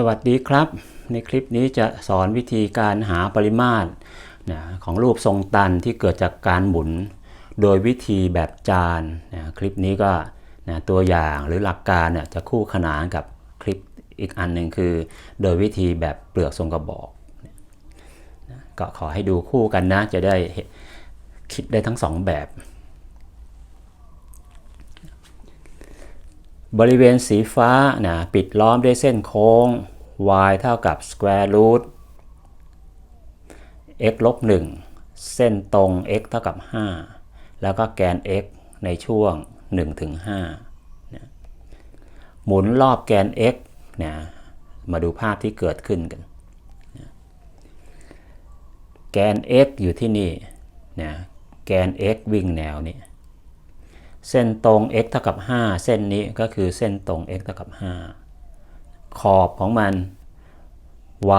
สวัสดีครับ ในคลิปนี้จะสอนวิธีการหาปริมาตรนะของรูปทรงตันที่เกิดจากการหมุน โดยวิธีแบบจานนะคลิปนี้ก็นะตัวอย่างหรือหลักการเนี่ยจะคู่ขนานกับคลิปอีกอันหนึ่งคือ โดยวิธีแบบเปลือกทรงกระบอกนะก็ขอให้ดูคู่กันนะจะได้คิดได้ทั้งสองแบบ บริเวณสีฟ้านะปิดล้อมด้วยเส้นโค้ง y เท่ากับ square root x ลบ1เส้นตรง x เท่ากับ 5 แล้วก็แกน x ในช่วง 1 ถึง5นะหมุนรอบแกน x นะมาดูภาพที่เกิดขึ้นกันนะแกน x อยู่ที่นี่นะแกน x วิ่งแนวนี้ เส้นตรง x เท่ากับ 5 เส้นนี้ก็คือเส้นตรง x เท่ากับ 5 ขอบของมัน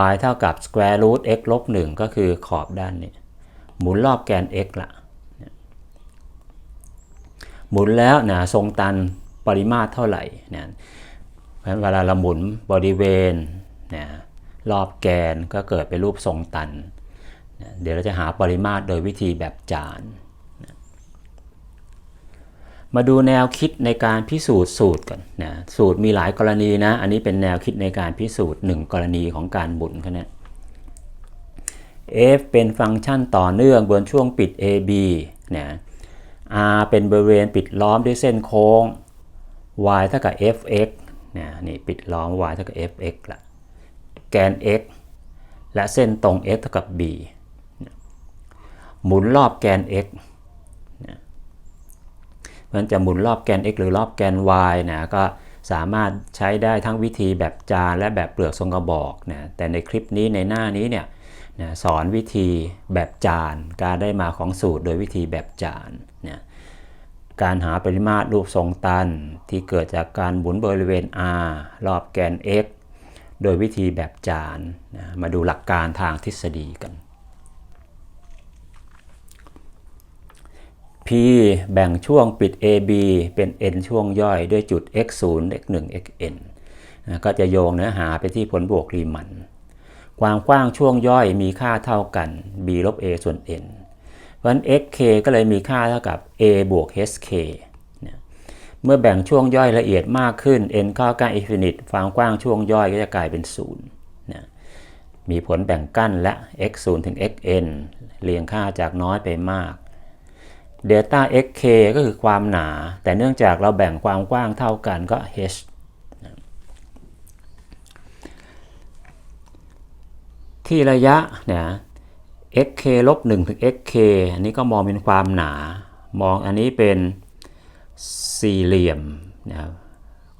y เท่ากับ square root x ลบ1ก็คือขอบด้านนี้ หมุนรอบแกน x ละหมุนแล้วนะทรงตันปริมาตรเท่าไหร่นะเพราะฉะนั้นเวลาเราหมุนบริเวณนะรอบแกนก็เกิดเป็นรูปทรงตันนะเดี๋ยวเราจะหาปริมาตรโดยวิธีแบบจาน มาดูแนวคิดในการพิสูจน์สูตรกันนะสูตรมีหลายกรณีนะ อันนี้เป็นแนวคิดในการพิสูจน์1กรณีของการหมุนเขาเนี่ย f เป็นฟังก์ชันต่อเนื่องบนช่วงปิด AB นะ r เป็นบริเวณปิดล้อมด้วยเส้นโค้ง y เท่ากับ fx นะนี่ปิดล้อม y เท่ากับ fx ละแกน x และเส้นตรง x เท่ากับ b หมุนรอบแกน x มันจะหมุนรอบแกน x หรือรอบแกน y นะก็สามารถใช้ได้ทั้งวิธีแบบจานและแบบเปลือกทรงกระบอกนะแต่ในคลิปนี้ในหน้านี้เนี่ยนะสอนวิธีแบบจาน การได้มาของสูตรโดยวิธีแบบจานนะการหาปริมาตรรูปทรงตันที่เกิดจากการหมุนบริเวณ r รอบแกน x โดยวิธีแบบจานนะมาดูหลักการทางทฤษฎีกัน P แบ่งช่วงปิด AB เป็น n ช่วงย่อยด้วยจุด x 0 x 1 xn ก็จะโยงเนื้อหาไปที่ผลบวกรีมัน ความกว้างช่วงย่อยมีค่าเท่ากัน b ลบ a ส่วน n เพราะนั้น xk ก็เลยมีค่าเท่ากับ a บวก hk เมื่อแบ่งช่วงย่อยละเอียดมากขึ้น n เข้าใกล้อินฟินิตความกว้างช่วงย่อยก็จะกลายเป็น0นะมีผลแบ่งกั้นและ x 0ถึง xn เรียงค่าจากน้อยไปมาก เดลต้า xk ก็คือความหนา แต่เนื่องจากเราแบ่งความกว้างเท่ากันก็ h ที่ระยะเนะ xk ลบ1ถึง xk อันนี้ก็มองเป็นความหนา มองอันนี้เป็นสี่เหลี่ยมนะ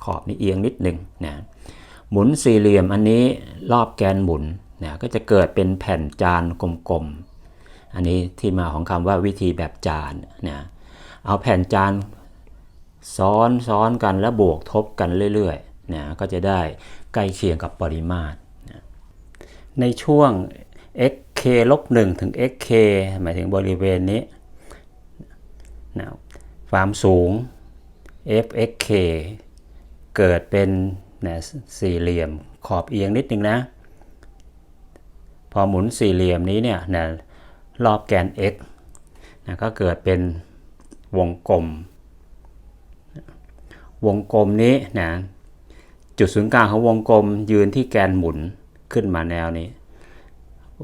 ขอบนี้เอียงนิดหนึ่งนะหมุนสี่เหลี่ยมอันนี้รอบแกนหมุนนะก็จะเกิดเป็นแผ่นจานกลมๆ อันนี้ที่มาของคำว่าวิธีแบบจานนะเอาแผ่นจานซ้อนซ้อนกันแล้วบวกทบกันเรื่อยๆนะก็จะได้ใกล้เคียงกับปริมาตรนะในช่วง xk ลบ1ถึง xk หมายถึงบริเวณนี้นะความสูง fxk เกิดเป็นนะสี่เหลี่ยมขอบเอียงนิดนึงนะ พอหมุนสี่เหลี่ยมนี้เนี่ยนะ รอบแกน x นะก็เกิดเป็นวงกลม วงกลมนี้นะจุดศูนย์กลางของวงกลมยืนที่แกนหมุนขึ้นมาแนวนี้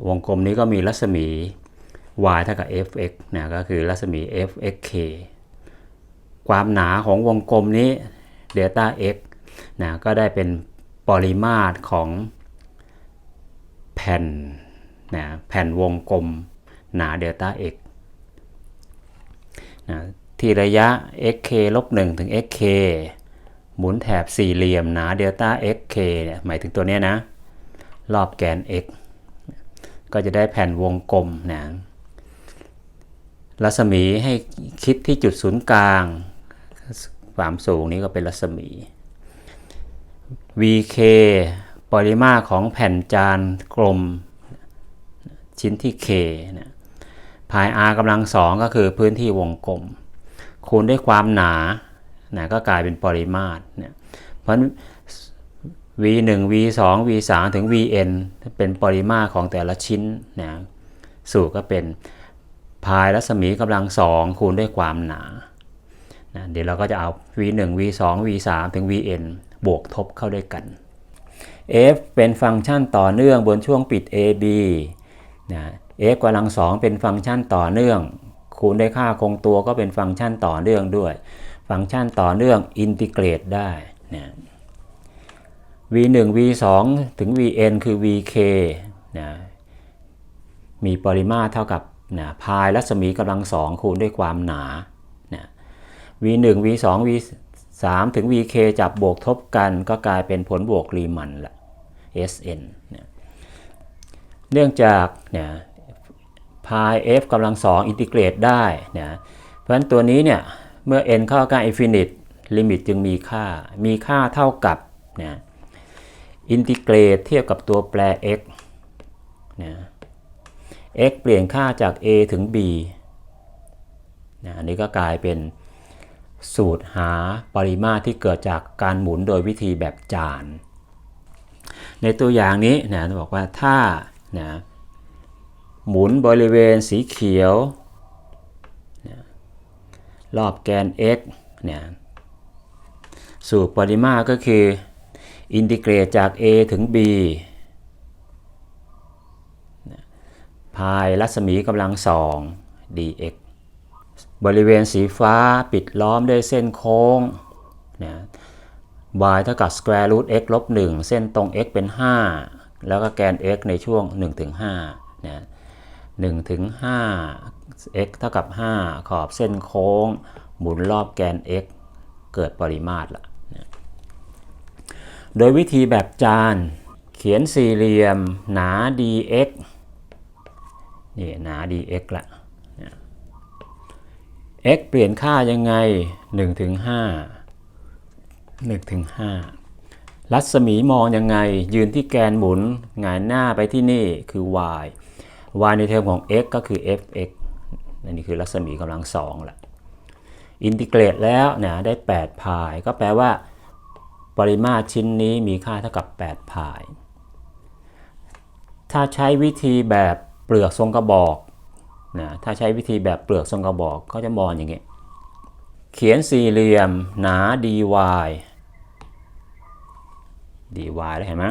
วงกลมนี้ก็มีรัศมี y เท่ากับ fx นะก็คือรัศมี fxk ความหนาของวงกลมนี้ delta x นะก็ได้เป็นปริมาตรของแผ่นนะแผ่นวงกลม หนา delta x นะที่ระยะ xk ลบ1ถึง xk หมุนแถบสี่เหลี่ยมหนา delta xk เนี่ยหมายถึงตัวนี้นะ รอบแกน x ก็จะได้แผ่นวงกลมนะรัศมีให้คิดที่จุดศูนย์กลาง ความสูงนี้ก็เป็นรัศมี vk ปริมาตรของแผ่นจานกลมชิ้นที่ k นะ พาย r กำลังสองก็คือพื้นที่วงกลม คูณด้วยความหนานะก็กลายเป็นปริมาตรนะเพราะ v1 v2 v3 ถึง vn เป็นปริมาตรของแต่ละชิ้นนะสูตรก็เป็นพายรัศมีกำลังสองคูณด้วยความหนานะเดี๋ยวเราก็จะเอา v1 v2 v3 ถึง vn บวกทบเข้าด้วยกัน f เป็นฟังก์ชันต่อเนื่องบนช่วงปิด ab นะ f กำลังสองเป็นฟังก์ชันต่อเนื่อง คูณด้วยค่าคงตัวก็เป็นฟังก์ชันต่อเนื่องด้วย ฟังก์ชันต่อเนื่องอินทิเกรตได้นะ v1 v2 ถึง vn คือ vk นะมีปริมาตรเท่ากับนะพายรัศมีกำลังสองคูณด้วยความหนานะ v1 v2 v3 ถึง vk จับบวกทบกันก็กลายเป็นผลบวกรีมันละ sn นะเนื่องจากเนี่ย พาย f กำลังสองอินทิเกรตได้นะเพราะฉะนั้นตัวนี้เนี่ยเมื่อ n เข้าใกล้ infinite ลิมิตจึงมีค่า มีค่าเท่ากับนะอินทิเกรตเทียบกับตัวแปร x นะ x เปลี่ยนค่าจาก a ถึง b นะอันนี้ก็กลายเป็นสูตรหาปริมาตรที่เกิดจากการหมุนโดยวิธีแบบจาน ในตัวอย่างนี้นะบอกว่าถ้านะ หมุนบริเวณสีเขียว รอบแกน x เนี่ยสูตรปริมาตรก็คือ อินทิเกรตจาก a ถึง b พายรัศมีกำลังสอง dx บริเวณสีฟ้าปิดล้อมด้วยเส้นโค้งนะ y เท่ากับ square root x ลบ1เส้นตรง x เป็น 5 แล้วก็แกน x ในช่วง1ถึง5นะ 1ถึง5 x เท่ากับ 5 ขอบเส้นโค้ง หมุนรอบแกน x เกิดปริมาตรละนะโดยวิธีแบบจานเขียนสี่เหลี่ยมหนา dx นี่หนา dx ละนะ x เปลี่ยนค่ายังไง1ถึง5 1ถึง5รัศมีมองยังไง ยืนที่แกนหมุนหงายหน้าไปที่นี่คือ y y ในเทอมของ x ก็คือ fx อันนี้คือรัศมีกำลังสองละอินทิเกรตแล้วนะได้8พายก็แปลว่า ปริมาตรชิ้นนี้มีค่าเท่ากับ8พายถ้าใช้วิธีแบบเปลือกทรงกระบอกนะถ้าใช้วิธีแบบเปลือกทรงกระบอกก็จะมองอย่างนี้ยเขียนสี่เหลี่ยมหนา dy dy ได้เห็นไหม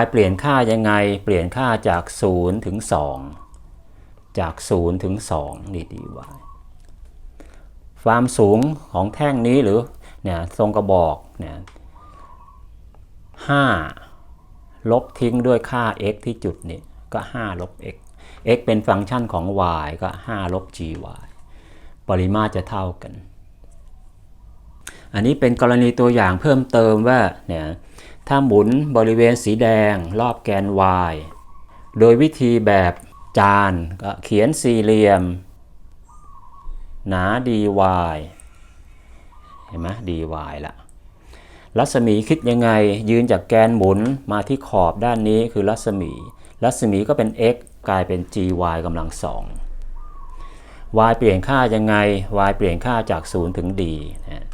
y เปลี่ยนค่ายังไง เปลี่ยนค่าจาก 0 ถึง 2 จาก 0 ถึง 2 นี่ dy ความสูงของแท่งนี้หรือเนี่ยทรงกระบอกเนี่ย5ลบทิ้งด้วยค่า x ที่จุดนี้ก็ 5 ลบ x x เป็นฟังก์ชันของ y ก็ 5 ลบ gy ปริมาตรจะเท่ากัน อันนี้เป็นกรณีตัวอย่างเพิ่มเติมว่าเนี่ย ถ้าหมุนบริเวณสีแดงรอบแกน y โดยวิธีแบบจานก็เขียนสี่เหลี่ยม หนา dy เห็นไหม dy ละรัศมีคิดยังไง ยืนจากแกนหมุนมาที่ขอบด้านนี้คือรัศมี รัศมีก็เป็น x กลายเป็น gy กำลังสอง y เปลี่ยนค่ายังไง y เปลี่ยนค่าจาก 0 ถึง d นะ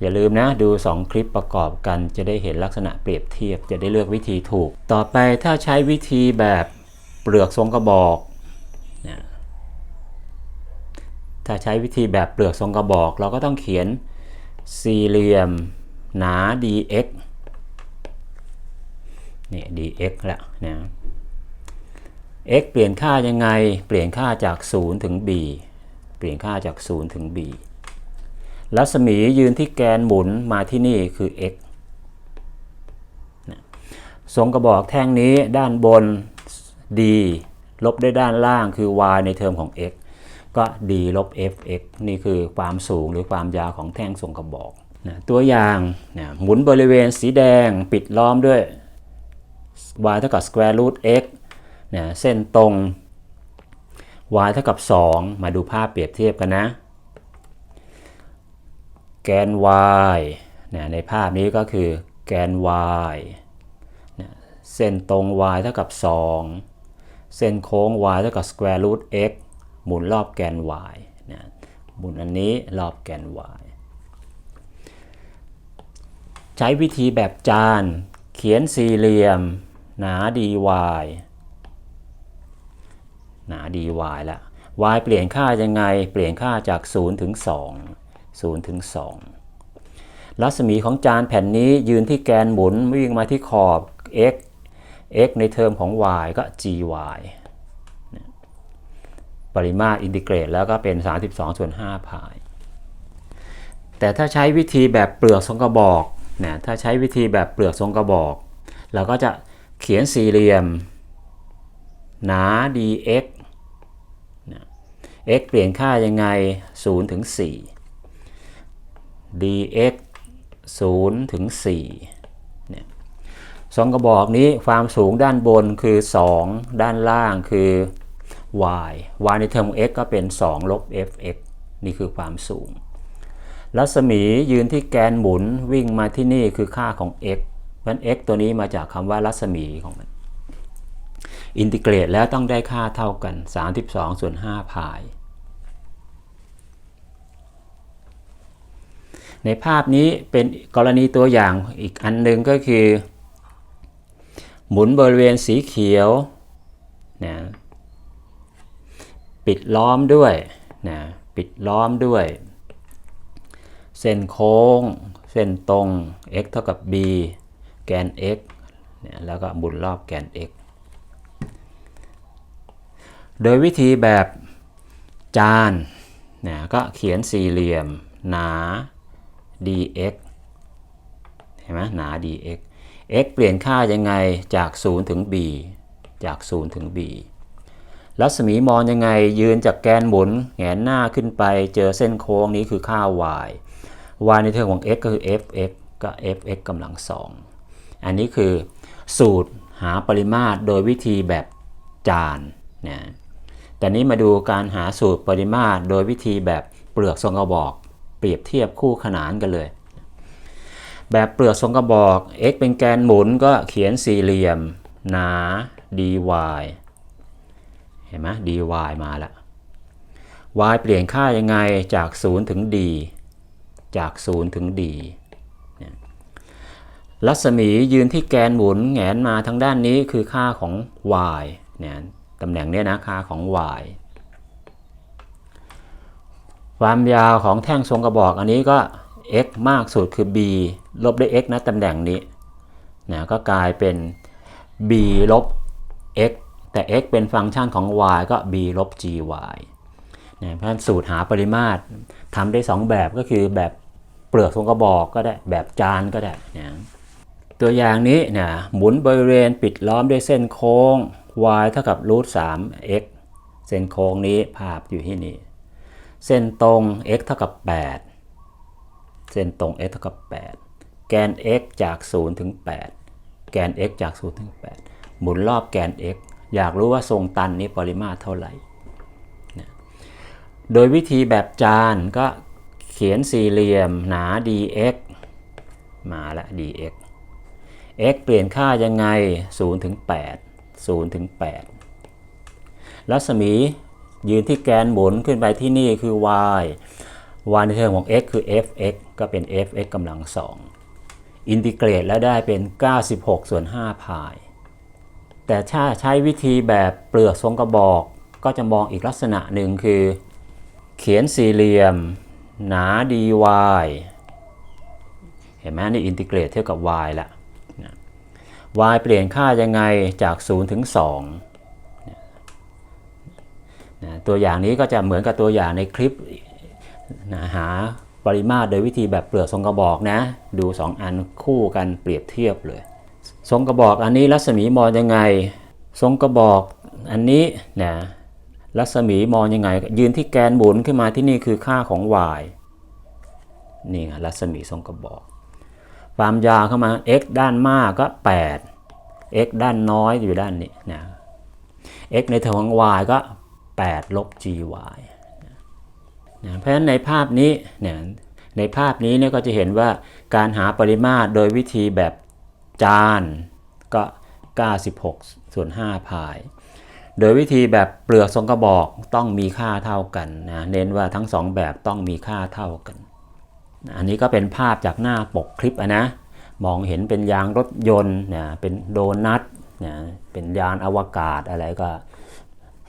อย่าลืมนะดู 2 คลิปประกอบกันจะได้เห็นลักษณะเปรียบเทียบจะได้เลือกวิธีถูก ต่อไปถ้าใช้วิธีแบบเปลือกทรงกระบอกนะถ้าใช้วิธีแบบเปลือกทรงกระบอก เราก็ต้องเขียนสี่เหลี่ยมหนา dx นี่ dx ละนะ x เปลี่ยนค่ายังไง เปลี่ยนค่าจาก 0 ถึง b เปลี่ยนค่าจาก 0 ถึง b รัศมียืนที่แกนหมุนมาที่นี่คือ x ทรงกระบอกแท่งนี้ด้านบน d ลบด้วยด้านล่างคือ y ในเทอมของ x ก็ d ลบ fx นี่คือความสูงหรือความยาวของแท่งทรงกระบอกนะตัวอย่างนะหมุนบริเวณสีแดงปิดล้อมด้วย y เท่ากับ square root x นะเส้นตรง y เท่ากับ 2 มาดูภาพเปรียบเทียบกันนะ แกน y นะในภาพนี้ก็คือแกน y นะเส้นตรง y เท่ากับ 2 เส้นโค้ง y เท่ากับ square root x หมุนรอบแกน y นะหมุนอันนี้รอบแกน y ใช้วิธีแบบจานเขียนสี่เหลี่ยม หนา dy หนา dy ละ y เปลี่ยนค่ายังไง เปลี่ยนค่าจาก 0 ถึง 2 0ถึง2รัศมีของจานแผ่นนี้ยืนที่แกนหมุนวิ่งมาที่ขอบ x x ในเทอมของ y ก็ gy ปริมาตรอินทิเกรตแล้วก็เป็น 32ส่วน5พาย แต่ถ้าใช้วิธีแบบเปลือกทรงกระบอกนะถ้าใช้วิธีแบบเปลือกทรงกระบอก เราก็จะเขียนสี่เหลี่ยม หนา dx x เปลี่ยนค่ายังไง0ถึง4 dx 0ถึง4เนี่ยทรงกระบอกนี้ความสูงด้านบนคือ 2 ด้านล่างคือ y y ในเทอมของ x ก็เป็น 2 ลบ fx นี่คือความสูง รัศมียืนที่แกนหมุนวิ่งมาที่นี่คือค่าของ x เพราะ x ตัวนี้มาจากคำว่ารัศมีของมัน อินทิเกรตแล้วต้องได้ค่าเท่ากัน 32 ส่วน5พาย ในภาพนี้เป็นกรณีตัวอย่างอีกอันหนึ่งก็คือ หมุนบริเวณสีเขียวนะปิดล้อมด้วยนะปิดล้อมด้วย เส้นโค้ง เส้นตรง x เท่ากับ b แกน x นี่ยแล้วก็หมุนรอบแกน x โดยวิธีแบบจานนะก็เขียนสี่เหลี่ยม หนา dx เห็นไหมหนา dx x เปลี่ยนค่ายังไงจาก 0 ถึง b จาก 0 ถึง b รัศมีมองยังไงยืนจากแกนหมุนแหงนหน้าขึ้นไปเจอเส้นโค้งนี้คือค่า y y ในเทอมของ x ก็คือ fx ก็ fx กำลังสองอันนี้คือสูตรหาปริมาตรโดยวิธีแบบจานนะแต่นี้มาดูการหาสูตรปริมาตรโดยวิธีแบบเปลือกทรงกระบอก เปรียบเทียบคู่ขนานกันเลย แบบเปลือกทรงกระบอก x เป็นแกนหมุนก็เขียนสี่เหลี่ยม หนา dy เห็นไหม dy มาแล้ว y เปลี่ยนค่ายังไงจาก 0 ถึง d จาก 0 ถึง d รัศมียืนที่แกนหมุนแหงนมาทางด้านนี้คือค่าของ y เนี่ยตำแหน่งเนี้ยนะค่าของ y ความยาวของแท่งทรงกระบอกอันนี้ก็ x มากสุดคือ b ลบด้วย x นะตำแหน่งนี้นะก็กลายเป็น b ลบ x แต่ x เป็นฟังก์ชันของ y ก็ b ลบ gy นะเพราะฉะนั้นสูตรหาปริมาตรทำได้ 2 แบบก็คือแบบเปลือกทรงกระบอกก็ได้แบบจานก็ได้นะตัวอย่างนี้นะหมุนบริเวณปิดล้อมด้วยเส้นโค้ง y เท่ากับรูท3 x เส้นโค้งนี้ภาพอยู่ที่นี่ เส้นตรง x เท่ากับ 8 เส้นตรง x เท่ากับ 8 แกน x จาก 0 ถึง 8 แกน x จาก 0 ถึง 8 หมุนรอบแกน x อยากรู้ว่าทรงตันนี้ปริมาตรเท่าไหร่ โดยวิธีแบบจานก็เขียนสี่เหลี่ยมหนา dx มาละ dx x เปลี่ยนค่ายังไง0ถึง8 0ถึง8รัศมี ยืนที่แกนหมุนขึ้นไปที่นี่คือ y y ในเทอมของ x คือ fx ก็เป็น fx กำลังสองอินทิเกรตแล้วได้เป็น 96 ส่วน5พายแต่ถ้าใช้วิธีแบบเปลือกทรงกระบอก ก็จะมองอีกลักษณะหนึ่งคือ เขียนสี่เหลี่ยม หนา dy เห็นไหมนี่อินทิเกรตเท่ากับ y ละ y เปลี่ยนค่ายังไงจาก 0 ถึง 2 นะตัวอย่างนี้ก็จะเหมือนกับตัวอย่างในคลิปนะหาปริมาตรโดยวิธีแบบเปลือกทรงกระบอกนะ ดู 2 อันคู่กันเปรียบเทียบเลย ทรงกระบอกอันนี้รัศมีมองยังไง ทรงกระบอกอันนี้นะรัศมีมองยังไง ยืนที่แกนหมุนขึ้นมาที่นี่คือค่าของ y นี่ไงรัศมีทรงกระบอก ความยาวเข้ามา x ด้านมากก็ 8 x ด้านน้อยอยู่ด้านนี้นะ x ในเทอมของ y ก็ 8 ลบ gy นะเพราะฉะนั้นในภาพนี้เนี่ยในภาพนี้เนี่ยก็จะเห็นว่าการหาปริมาตรโดยวิธีแบบจานก็ 96 ส่วน 5 พาย โดยวิธีแบบเปลือกทรงกระบอกต้องมีค่าเท่ากันนะเน้นว่าทั้งสองแบบต้องมีค่าเท่ากัน อันนี้ก็เป็นภาพจากหน้าปกคลิปะนะมองเห็นเป็นยางรถยนต์นะเป็นโดนัทนะเป็นยานอวกาศอะไรก็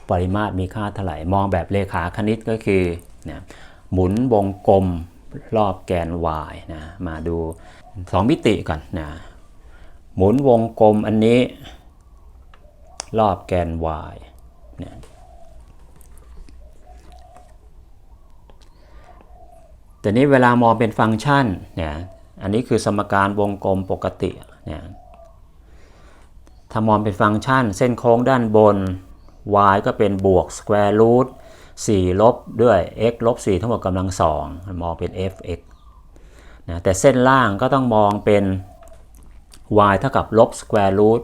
ปริมาตรมีค่าเท่าไหร่ มองแบบเลขาคณิตก็คือนะหมุนวงกลมรอบแกน y นะมาดู 2 มิติก่อนนะหมุนวงกลมอันนี้ รอบแกน y นะแต่นี้เวลามองเป็นฟังก์ชันเนี่ยอันนี้คือสมการวงกลมปกติเนี่ยถ้ามองเป็นฟังก์ชัน เส้นโค้งด้านบน y ก็เป็นบวก square root 4 ลบด้วย x ลบ 4 ทั้งหมดกำลังสองมองเป็น fx นะแต่เส้นล่างก็ต้องมองเป็น y เท่ากับลบ square root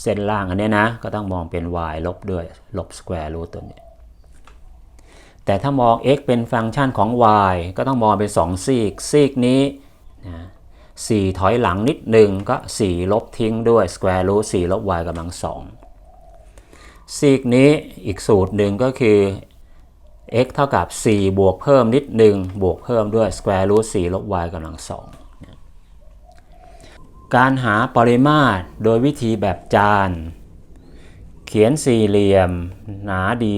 เส้นล่างอันนี้นะ ก็ต้องมองเป็น y ลบด้วยลบ square root ตัวนี้ แต่ถ้ามอง x เป็นฟังก์ชันของ y ก็ต้องมองเป็น 2 ซีก ซีกนี้นะ4ถอยหลังนิดหนึ่งก็ 4 ลบทิ้งด้วย square root 4 ลบ y กำลังสอง ซีกนี้อีกสูตรหนึ่งก็คือ x เท่ากับ 4 บวกเพิ่มนิดหนึ่งบวกเพิ่มด้วย square root 4ลบ y กำลังสองการหาปริมาตรโดยวิธีแบบจาน เขียนสี่เหลี่ยม หนา dy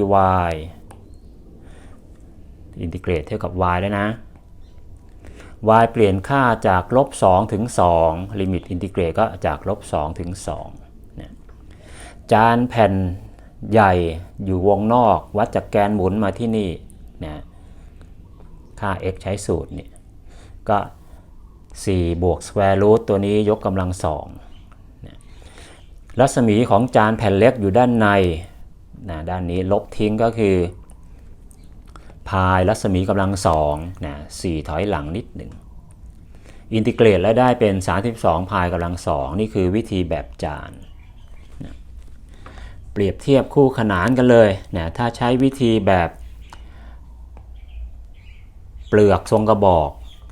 อินทิเกรตเท่ากับ y แล้วนะ y เปลี่ยนค่าจากลบ2ถึง2ลิมิตอินทิเกรตก็จากลบ2ถึง2จานแผ่น ใหญ่อยู่วงนอก วัดจากแกนหมุนมาที่นี่นะค่า x ใช้สูตรนี่ก็4บวก square root ตัวนี้ยกกำลัง2นะรัศมีของจานแผ่นเล็กอยู่ด้านในนะด้านนี้ลบทิ้งก็คือ พายรัศมีกำลังสองนะสี่ถอยหลังนิดหนึ่งอินทิเกรตแล้วได้เป็น 32 พายกำลังสองนี่คือวิธีแบบจาน เปรียบเทียบคู่ขนานกันเลยนะถ้าใช้วิธีแบบเปลือกทรงกระบอก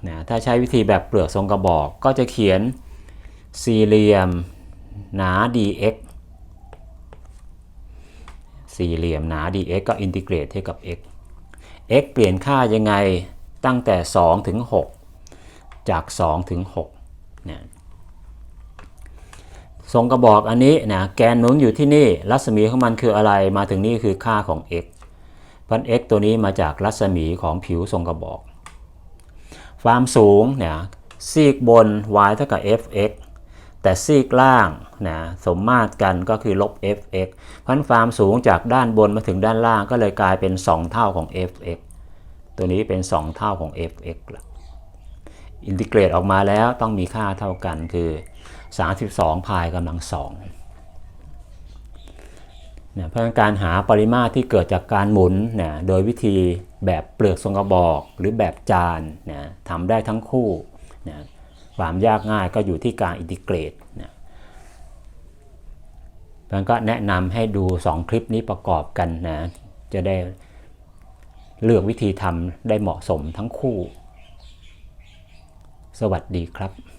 นะถ้าใช้วิธีแบบเปลือกทรงกระบอก ก็จะเขียนสี่เหลี่ยมหนา dx สี่เหลี่ยมหนา dx ก็อินทิเกรตเท่ากับ x x เปลี่ยนค่ายังไงตั้งแต่ 2 ถึง 6 จาก 2 ถึง6เนี่ย ทรงกระบอกอันนี้นะแกนหนุนอยู่ที่นี่รัศมีของมันคืออะไรมาถึงนี่คือค่าของ x พัน x ตัวนี้มาจากรัศมีของผิวทรงกระบอก ความสูงเนี่ยซีกบน y เท่ากับ fx แต่ซีกล่างนะสมมาตรกันก็คือลบ fx เพราะความสูงจากด้านบนมาถึงด้านล่างก็เลยกลายเป็น 2 เท่าของ fx ตัวนี้เป็น 2 เท่าของ fx อินทิเกรตออกมาแล้วต้องมีค่าเท่ากันคือ 32 พายกำลังสองนะเพราะการหาปริมาตรที่เกิดจากการหมุนนะโดยวิธีแบบเปลือกทรงกระบอกหรือแบบจานนะทำได้ทั้งคู่นะความยากง่ายก็อยู่ที่การอินทิเกรตนะมันก็แนะนำให้ดู 2 คลิปนี้ประกอบกันนะจะได้เลือกวิธีทำได้เหมาะสมทั้งคู่ สวัสดีครับ